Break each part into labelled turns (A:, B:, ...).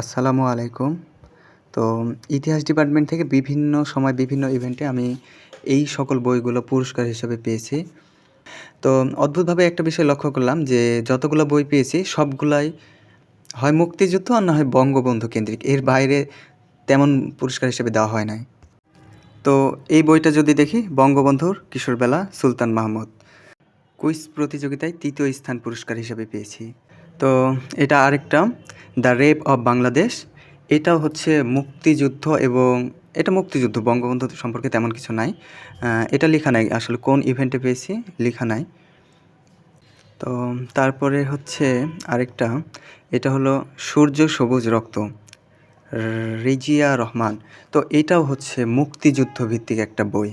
A: আসসালামু আলাইকুম। তো ইতিহাস ডিপার্টমেন্ট থেকে বিভিন্ন সময় বিভিন্ন ইভেন্টে আমি এই সকল বইগুলো পুরস্কার হিসেবে পেয়েছি। তো অদ্ভুতভাবে একটা বিষয় লক্ষ্য করলাম যে যতগুলো বই পেয়েছি, সবগুলাই হয় মুক্তিযুদ্ধ আর না হয় বঙ্গবন্ধু কেন্দ্রিক। এর বাইরে তেমন পুরস্কার হিসেবে দেওয়া হয় নাই। তো এই বইটা যদি দেখি, বঙ্গবন্ধুর কিশোরবেলা সুলতান মাহমুদ কুইজ প্রতিযোগিতায় তৃতীয় স্থান পুরস্কার হিসেবে পেয়েছি। তো এটা আরেকটা দ্য রেপ অফ বাংলাদেশ এটাও হচ্ছে মুক্তিযুদ্ধ এবং এটা মুক্তিযুদ্ধ, বঙ্গবন্ধু সম্পর্কে তেমন কিছু নাই। এটা লেখা নাই, আসলে কোন ইভেন্টে পেয়েছি লেখা নাই। তো তারপরে হচ্ছে আরেকটা, এটা হলো সূর্য সবুজ রক্ত। রিজিয়া রহমান। তো এটাও হচ্ছে মুক্তিযুদ্ধ ভিত্তিক একটা বই।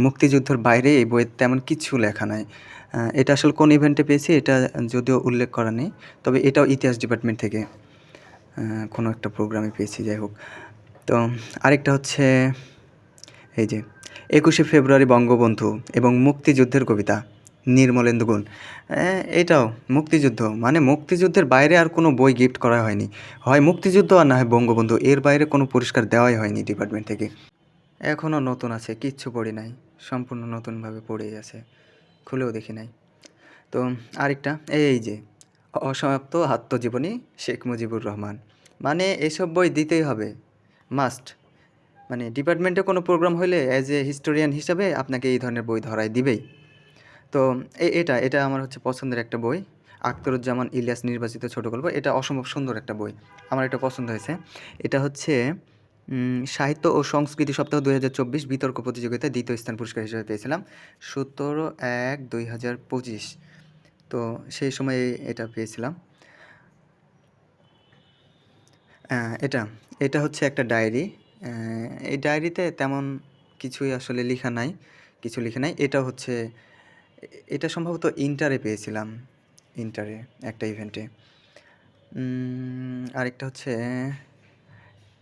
A: মুক্তিযুদ্ধর বাইরে এই বইয়ের তেমন কিছু লেখা নাই। এটা আসলে কোন ইভেন্টে পেয়েছি এটা যদিও উল্লেখ করা নেই, তবে এটাও ইতিহাস ডিপার্টমেন্ট থেকে কোনো একটা প্রোগ্রামে পেয়েছি, যাই হোক। তো আরেকটা হচ্ছে, এই যে, একুশে ফেব্রুয়ারি বঙ্গবন্ধু এবং মুক্তিযুদ্ধের কবিতা। নির্মলেন্দু গুণ। এটাও মুক্তিযুদ্ধ। মানে মুক্তিযুদ্ধের বাইরে আর কোনো বই গিফট করা হয়নি। হয় মুক্তিযুদ্ধ আর না হয় বঙ্গবন্ধু। এর বাইরে কোনো পুরস্কার দেওয়াই হয়নি ডিপার্টমেন্ট থেকে। এখনও নতুন আছে, কিচ্ছু পড়ি নাই। সম্পূর্ণ নতুনভাবে পড়েই আছে। খুলেও দেখি নাই। তো আরেকটা, এই যে, অসমাপ্ত আত্মজীবনী শেখ মুজিবুর রহমান। মানে এসব বই দিতেই হবে। মাস্ট মানে ডিপার্টমেন্টে কোনো প্রোগ্রাম হলে অ্যাজ এ হিস্টোরিয়ান হিসাবে আপনাকে এই ধরনের বই ধরায় দিবেই। তো এটা এটা আমার হচ্ছে পছন্দের একটা বই। আখতারুজ্জামান ইলিয়াস নির্বাচিত ছোট গল্প। এটা অসম্ভব সুন্দর একটা বই। আমার এটা পছন্দ হয়েছে। এটা হচ্ছে সাহিত্য ও সংস্কৃতি সপ্তাহ দুই হাজার চব্বিশ বিতর্ক প্রতিযোগিতায় দ্বিতীয় স্থান পুরস্কার হিসেবে পেয়েছিলাম। সতেরো এক দুই হাজার পঁচিশ। তো সেই সময় এটা পেয়েছিলাম। এটা এটা হচ্ছে একটা ডায়েরি। এই ডায়েরিতে তেমন কিছুই আসলে লেখা নাই, কিছু লেখা নাই। এটা হচ্ছে এটা সম্ভবত ইন্টারে পেয়েছিলাম, ইন্টারে একটা ইভেন্টে আরেকটা হচ্ছে,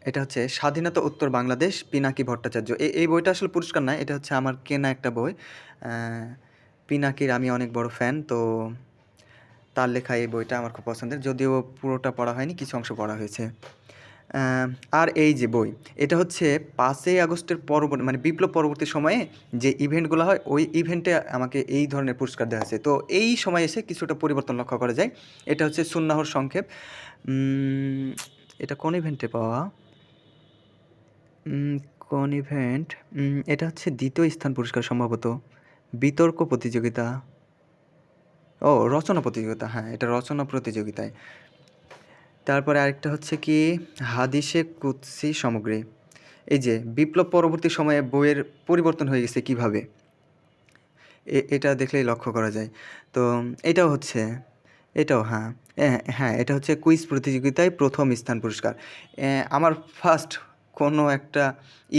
A: এটা হচ্ছে স্বাধীনতা উত্তর বাংলাদেশ, পিনাকি ভট্টাচার্য। এই বইটা আসলে পুরস্কার না এটা হচ্ছে আমার কেনা একটা বই। পিনাকির আমি অনেক বড় ফ্যান তো তার লেখা এই বইটা আমার খুব পছন্দের। যদিও পুরোটা পড়া হয়নি, কিছু অংশ পড়া হয়েছে। আর এই যে বই, এটা হচ্ছে পাঁচই আগস্টের পরবর্তী মানে বিপ্লব পরবর্তী সময়ে যে ইভেন্টগুলো হয়, ওই ইভেন্টে আমাকে এই ধরনের পুরস্কার দেওয়া হয়েছে। তো এই সময় এসে কিছুটা পরিবর্তন লক্ষ্য করা যায়। এটা হচ্ছে সুন্নাহর সংক্ষেপ। এটা কোন ইভেন্টে পাওয়া? কোন ইভেন্ট এটা হচ্ছে দ্বিতীয় স্থান পুরস্কার সম্ভবত। বিতর্ক প্রতিযোগিতা। ও, রচনা প্রতিযোগিতা হ্যাঁ এটা রচনা প্রতিযোগিতায়। তারপরে আরেকটা হচ্ছে কি হাদিসে কুৎসি সামগ্রী। এই যে বিপ্লব পরবর্তী সময়ে বইয়ের পরিবর্তন হয়ে গেছে কীভাবে? এটা দেখলেই লক্ষ্য করা যায়। তো এটাও হচ্ছে এটাও হ্যাঁ, হ্যাঁ এটা হচ্ছে কুইজ প্রতিযোগিতায় প্রথম স্থান পুরস্কার। আমার ফার্স্ট কোনো একটা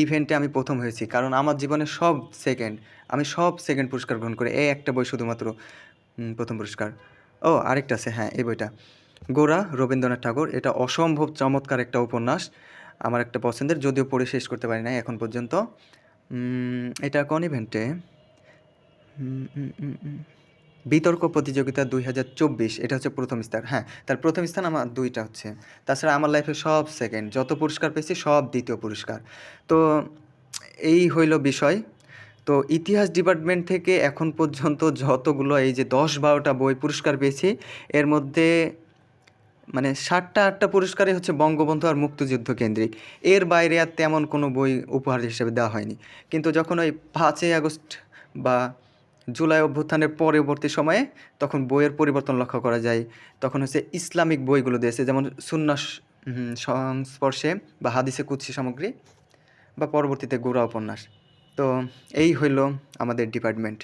A: ইভেন্টে আমি প্রথম হয়েছি কারণ আমার জীবনে সব সেকেন্ড আমি সব সেকেন্ড পুরস্কার গ্রহণ করি। এই একটা বই শুধুমাত্র প্রথম পুরস্কার। ও আরেকটা আছে হ্যাঁ এই বইটা। গোরা, রবীন্দ্রনাথ ঠাকুর, এটা অসম্ভব চমৎকার একটা উপন্যাস। আমার একটা পছন্দের, যদিও পড়ে শেষ করতে পারি না এখন পর্যন্ত। এটা কোন ইভেন্টে। বিতর্ক প্রতিযোগিতা দুই হাজার চব্বিশ, এটা হচ্ছে প্রথম স্থান। হ্যাঁ তার প্রথম স্থান আমার দুইটা হচ্ছে। তাছাড়া আমার লাইফে সব সেকেন্ড যত পুরস্কার পেয়েছি সব দ্বিতীয় পুরস্কার। তো এই হইল বিষয়। তো ইতিহাস ডিপার্টমেন্ট থেকে এখন পর্যন্ত যতগুলো এই যে দশ বারোটা বই পুরস্কার পেয়েছি, এর মধ্যে মানে সাতটা, আটটা পুরস্কারই হচ্ছে বঙ্গবন্ধু আর মুক্তিযুদ্ধ কেন্দ্রিক। এর বাইরে আর তেমন কোনো বই উপহার হিসেবে দেওয়া হয়নি। কিন্তু যখন ওই পাঁচই আগস্ট বা জুলাই অভ্যুত্থানের পরবর্তী সময়ে তখন বইয়ের পরিবর্তন লক্ষ্য করা যায়, তখন হচ্ছে ইসলামিক বইগুলো দিয়েছে, যেমন সুন্নাস সংস্পর্শে বা হাদিসে কুৎসি সামগ্রী বা পরবর্তীতে গোড়া উপন্যাস। তো এই হইল আমাদের ডিপার্টমেন্ট।